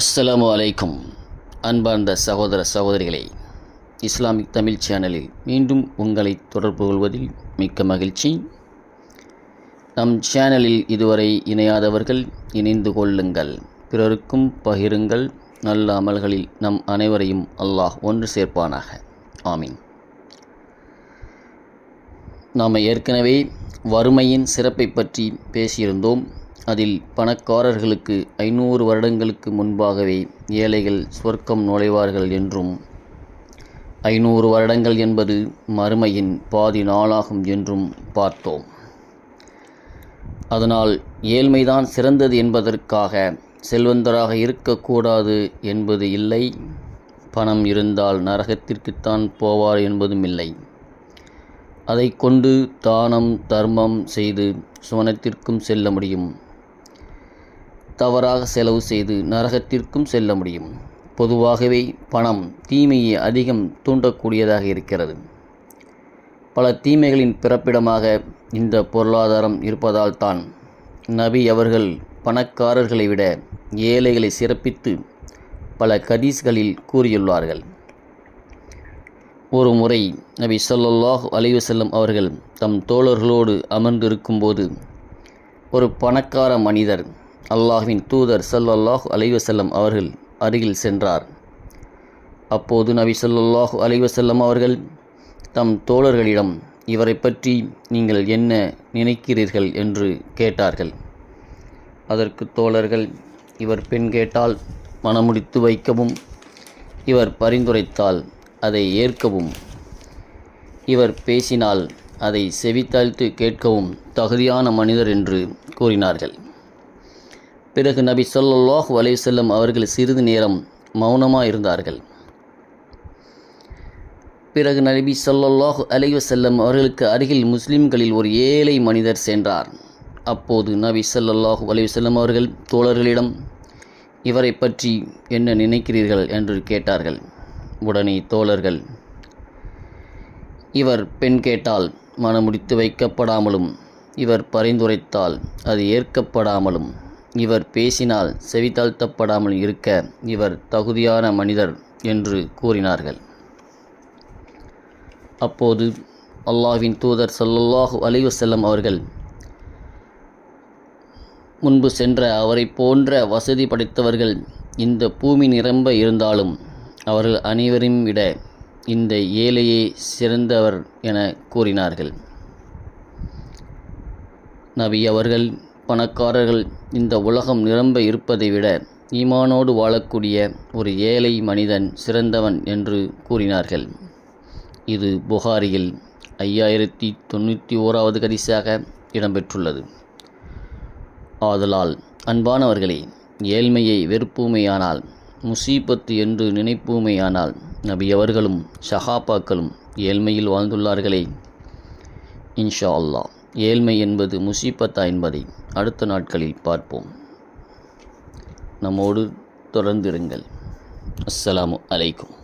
அஸ்ஸலாமு அலைக்கும் அன்பார்ந்த சகோதர சகோதரிகளே. இஸ்லாமிக் தமிழ் சேனலில் மீண்டும் உங்களை தொடர்பு கொள்வதில் மிக்க மகிழ்ச்சி. நம் சேனலில் இதுவரை இணையாதவர்கள் இணைந்து கொள்ளுங்கள் பிறருக்கும் பகிருங்கள் நல்ல அமல்களில் நம் அனைவரையும் அல்லாஹ் ஒன்று சேர்ப்பானாக. ஆமீன். நாம் ஏற்கனவே வறுமையின் சிறப்பை பற்றி பேசியிருந்தோம். அதில் பணக்காரர்களுக்கு ஐநூறு வருடங்களுக்கு முன்பாகவே ஏழைகள் சுவர்க்கம் நுழைவார்கள் என்றும் ஐநூறு வருடங்கள் என்பது மறுமையின் பாதி நாளாகும் என்றும் பார்த்தோம். அதனால் ஏழ்மைதான் சிறந்தது என்பதற்காக செல்வந்தராக இருக்கக்கூடாது என்பது இல்லை. பணம் இருந்தால் நரகத்திற்குத்தான் போவார் என்பதும் இல்லை. அதை கொண்டு தானம் தர்மம் செய்து சுவனத்திற்கும் செல்ல முடியும். தவறாக செலவு செய்து நரகத்திற்கும் செல்ல முடியும். பொதுவாகவே பணம் தீமையை அதிகம் தூண்டக்கூடியதாக இருக்கிறது. பல தீமைகளின் பிறப்பிடமாக இந்த பொருளாதாரம் இருப்பதால் தான் நபி அவர்கள் பணக்காரர்களை விட ஏழைகளை சிறப்பித்து பல கதீஸ்களில் கூறியுள்ளார்கள். ஒரு முறை நபி சொல்லாஹ் அலைஹி செல்லும் அவர்கள் தம் தோழர்களோடு அமர்ந்திருக்கும்போது ஒரு பணக்கார மனிதர் அல்லாஹின் தூதர் ஸல்லல்லாஹு அலைவசல்லம் அவர்கள் அருகில் சென்றார். அப்போது நபி சொல்லாஹு அலைவசல்லம் அவர்கள் தம் தோழர்களிடம் இவரை பற்றி நீங்கள் என்ன நினைக்கிறீர்கள்? என்று கேட்டார்கள். அதற்கு தோழர்கள் இவர் பெண் கேட்டால் மனமுடித்து வைக்கவும் இவர் பரிந்துரைத்தால் அதை ஏற்கவும் இவர் பேசினால் அதை செவித்தாழ்த்து கேட்கவும் தகுதியான மனிதர் என்று கூறினார்கள். பிறகு நபி சொல்லாஹ் அலைஹி அவர்கள் சிறிது நேரம் மௌனமாக இருந்தார்கள். பிறகு நபி சொல்லாஹ் அலைஹி அவர்களுக்கு அருகில் முஸ்லிம்களில் ஒரு ஏழை மனிதர் சென்றார். அப்போது நபி ஸல்லல்லாஹு அலைஹி அவர்கள் தோழர்களிடம் இவரை பற்றி என்ன நினைக்கிறீர்கள்? என்று கேட்டார்கள். உடனே தோழர்கள் இவர் பெண் கேட்டால் மனமுடித்து வைக்கப்படாமலும் இவர் பரிந்துரைத்தால் அது ஏற்கப்படாமலும் இவர் பேசினால் செவித்தாழ்த்தப்படாமல் இருக்க இவர் தகுதியான மனிதர் என்று கூறினார்கள். அப்போது அல்லாஹ்வின் தூதர் ஸல்லல்லாஹு அலைவசல்லம் அவர்கள் முன்பு சென்ற அவரை போன்ற வசதி படைத்தவர்கள் இந்த பூமி நிரம்ப இருந்தாலும் அவர்கள் அனைவரையும் விட இந்த ஏழையே சிறந்தவர் என கூறினார்கள். நபி அவர்கள் பணக்காரர்கள் இந்த உலகம் நிரம்ப இருப்பதை விட ஈமானோடு வாழக்கூடிய ஒரு ஏழை மனிதன் சிறந்தவன் என்று கூறினார்கள். இது புகாரியில் ஐயாயிரத்தி தொண்ணூற்றி ஓராவது கதிசாக இடம்பெற்றுள்ளது. ஆதலால் அன்பானவர்களே ஏழ்மையை வெறுப்புமையானால் முசீபத்து என்று நினைப்புமையானால் நபி அவர்களும் ஷஹாபாக்களும் ஏழ்மையில் வாழ்ந்துள்ளார்களே. இன்ஷா அல்லாஹ். ஏழ்மை என்பது முசீபத்தா என்பதை அடுத்த நாட்களில் பார்ப்போம். நம்மோடு தொடர்ந்திருங்கள். அஸ்ஸலாமு அலைக்கும்.